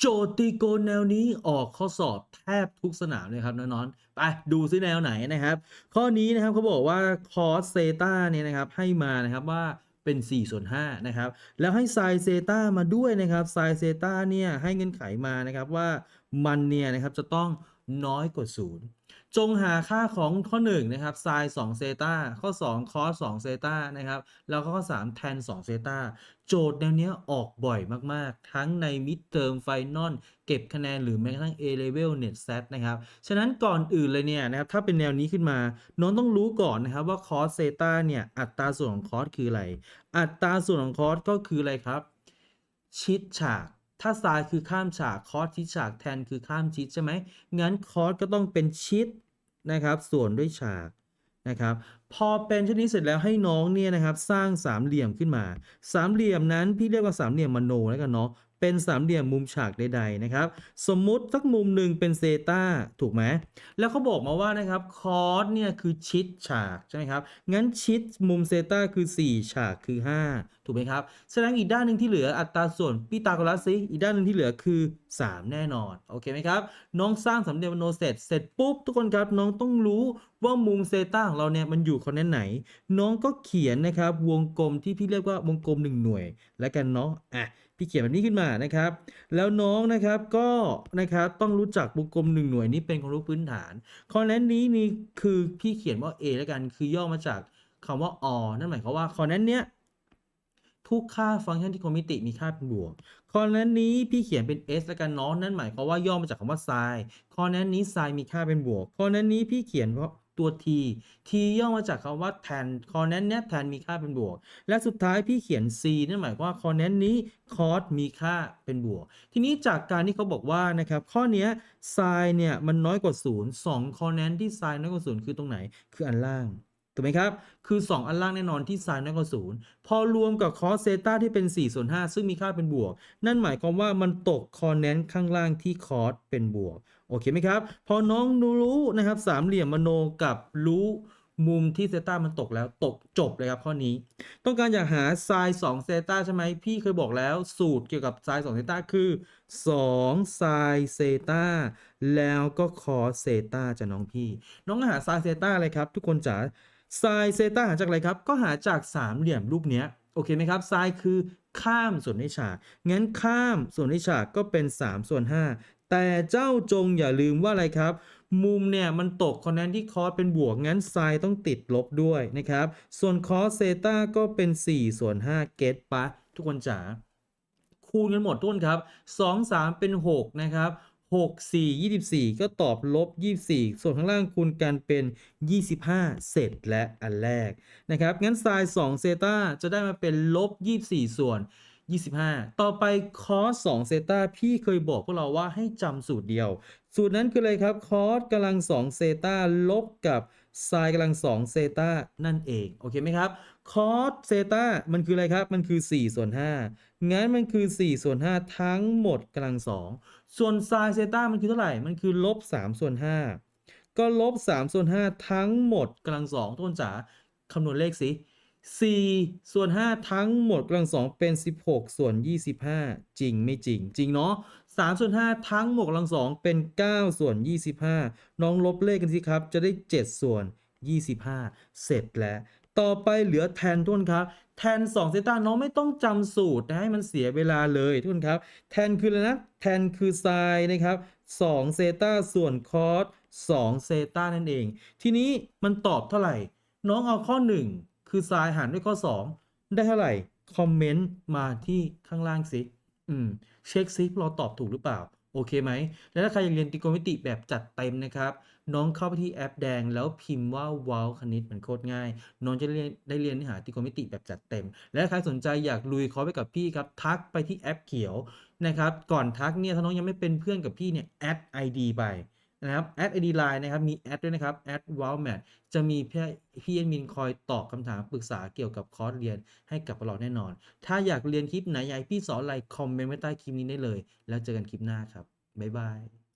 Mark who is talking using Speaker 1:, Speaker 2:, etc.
Speaker 1: โจทย์ตรีโกณแนวนี้ออกข้อสอบแทบทุกสนามเลยครับน้องๆไปดูซิแนวไหนนะครับ ข้อนี้นะครับเขาบอกว่าคอสเซต้าเนี่ยนะครับให้มานะครับว่าเป็น 4 ส่วน5นะครับ แล้วให้ไซเซต้ามาด้วยนะครับไซเซต้าเนี่ยให้เงื่อนไขมานะครับว่ามันเนี่ยนะครับจะต้อง น้อยกว่า 0 จงหาค่าของข้อ 1 นะครับไซ2เซตาข้อ2คอส2เซตานะครับ แล้วก็ข้อ3แทน2เซตาโจทย์แนวเนี้ยออกบ่อยมาก ๆ ทั้งใน mid term final เก็บคะแนนหรือแม้กระทั่ง A level net set นะครับ ฉะนั้นก่อนอื่นเลยเนี่ยนะครับ ถ้าเป็นแนวนี้ขึ้นมา น้องต้องรู้ก่อนนะครับว่า cos เซตาเนี่ย อัตราส่วนของ cos คืออะไร อัตราส่วนของ cos ก็คืออะไรครับ ชิดฉาก ถ้า sin คือข้ามฉาก cos ชิดฉากแทนคือข้ามชิดใช่ไหมงั้น cos ก็ต้องเป็นชิดนะครับ ส่วนด้วยฉากนะครับ พอเป็นเช่นนี้เสร็จแล้วให้น้องเนี่ยนะครับ สร้างสามเหลี่ยมขึ้นมา สามเหลี่ยมนั้นพี่เรียกว่าสามเหลี่ยมมโนแล้วกันเนาะเป็นสามเหลี่ยมมุมฉากใดๆนะครับ สมมุติสักมุมหนึ่งเป็นเซตาถูกไหมแล้วเขาบอกมาว่านะครับคอสเนี่ยคือชิดฉากใช่ไหมครับงั้นชิดมุมเซตาคือ 4 ฉากคือ 5 ถูกไหมครับ แสดงอีกด้านหนึ่งที่เหลืออัตราส่วนพีตาโกรัสซิอีกด้านหนึ่งที่เหลือคือ 3 แน่นอน โอเคไหมครับ น้องสร้างสามเหลี่ยมมโนเสร็จเสร็จปุ๊บทุกคนครับ น้องต้องรู้ว่ามุมเซต้าของเราเนี่ยมันอยู่คอนแนนไหน น้องก็เขียนนะครับ วงกลมที่พี่เรียกว่าวงกลม 1 หน่วย แล้วกันเนาะอะพี่เขียนแบบนี้ขึ้นมานะครับ แล้วน้องนะครับก็นะครับต้องรู้จักวงกลม 1 หน่วยนี้เป็นความรู้พื้นฐานคอนแนนนี้นี่คือพี่เขียนว่า A แล้วกันคือย่อมาจากคำว่า or นั่นหมายความว่าคอนแนนเนี้ย ทุกค่าฟังก์ชันที่คอมมิติมีค่าเป็นบวกคอนแนนนี้พี่เขียนเป็น s แล้วกันเนาะนั่นหมายความว่าย่อมาจากคำว่า sin คอนแนนนี้ sin มีค่าเป็นบวกคอนแนนนี้พี่เขียนว่าตัว t t ย่อมาจากคำว่า tan คอนแนนเนี้ย tan มีค่าเป็นบวก และสุดท้ายพี่เขียน c นั่นหมายความว่าคอนแนนนี้ cos มีค่าเป็นบวก ทีนี้จากการที่เขาบอกว่านะครับ ข้อเนี้ย sin เนี่ยมันน้อยกว่า 0 2คอนแนนที่ sin น้อยกว่า 0 คือตรงไหน คืออันล่าง ถูกไหมครับ คือ 2 อันล่างแน่นอนที่ sin น้อยกว่า0พอรวมกับ cos เซต้าที่เป็น4ส่วน5ซึ่งมีค่าเป็นบวก นั่นหมายความว่ามันตกคอนแนนข้างล่างที่ cos เป็นบวก โอเคไหมครับ พอน้องรู้นะครับสามเหลี่ยมมโนกับรู้มุมที่เซต้ามันตกแล้วตกจบเลยครับข้อนี้ ต้องการอยากหา sin 2เซต้าใช่ไหมพี่เคยบอกแล้วสูตรเกี่ยวกับ sin 2เซต้าคือ2 sin เซต้าแล้วก็ cos เซต้าจะน้องพี่ น้องหา sin เซต้าเลยครับ ทุกคนจ๋า sin เซต้าหาจากอะไรครับ ก็หาจากสามเหลี่ยมรูปเนี้ยโอเคไหมครับ sin คือข้ามส่วนด้วยฉาก งั้นข้ามส่วนด้วยฉากก็เป็น 3 ส่วน 5 แต่เจ้าจงอย่าลืมว่าอะไรครับ มุมเนี่ยมันตกคอนแนนที่คอสเป็นบวก งั้นไซน์ต้องติดลบด้วยนะครับ ส่วนคอสเซต้าก็เป็น 4 ส่วน 5 เกตปะ ทุกคนจ๋าคูณกันหมดทุกคนครับ 2 3 เป็น 6 นะครับ 6 4 24 ก็ตอบลบ 24 ส่วนข้างล่างคูณกันเป็น 25 เสร็จและอันแรกนะครับ งั้นไซน์2เซตาจะได้มาเป็นลบ 24 ส่วน 25 ต่อไป cos 2เซตาพี่เคยบอกพวกเราว่าให้จำสูตรเดียว สูตรนั้นคืออะไรครับ cos กำลัง2เซตาลบกับ sin กำลัง2เซตานั่นเอง โอเคไหมครับ cos เซตามันคืออะไรครับ มันคือ 4 ส่วน 5 งั้นมันคือ 4 ส่วน 5 ทั้งหมดกำลัง 2 ส่วน sin เซตามันคือเท่าไหร่ มันคือลบ3ส่วน 5 ก็ลบ3ส่วน 5 ทั้งหมดกำลัง 2 ต้นจ๋าคำนวณเลขสิ4ส่วน 5 ทั้งหมดกำลัง 2 เป็น 16 ส่วน 25 จริงไม่จริง จริงเนาะ3ส่วน 5 ทั้งหมดกำลัง 2 เป็น 9 ส่วน 25 น้องลบเลขกันสิครับ จะได้ 7 ส่วน 25 เสร็จแล้ว ต่อไปเหลือแทนทุกคนครับ แทน2เซตาน้องไม่ต้องจำสูตรนะให้มันเสียเวลาเลยทุกคนครับ แทนคืออะไรนะ แทนคือไซน์นะครับ2เซตาส่วนคอส2เซตานั่นเอง ทีนี้มันตอบเท่าไหร่ น้องเอาข้อ 1 คือไซน์หารด้วยข้อ 2 ได้เท่าไหร่ คอมเมนต์มาที่ข้างล่างสิอืมเช็คซิเราตอบถูกหรือเปล่า โอเคไหม แล้วถ้าใครอยากเรียนตริโกณมิติแบบจัดเต็มนะครับ น้องเข้าไปที่แอปแดง แล้วพิมพ์ว่าว้าวคณิตมันโคตรง่าย น้องจะเรียนได้เรียนเนื้อหาตริโกณมิติแบบจัดเต็ม และใครสนใจอยากลุยคอร์สไปกับพี่ครับทักไปที่แอปเขียวนะครับก่อนทักเนี่ยถ้าน้องยังไม่เป็นเพื่อนกับพี่เนี่ยแอด ID ไปนะครับแอด ID Line นะครับมีแอดด้วยนะครับแอด wow mat จะมีพี่พี่แอดมินคอยตอบคำถามปรึกษาเกี่ยวกับคอร์สเรียนให้กับเราแน่นอน ถ้าอยากเรียนคลิปไหนอยากให้พี่สอนอะไรคอมเมนต์ไว้ใต้คลิปนี้ได้เลย แล้วเจอกันคลิปหน้าครับบ๊ายบาย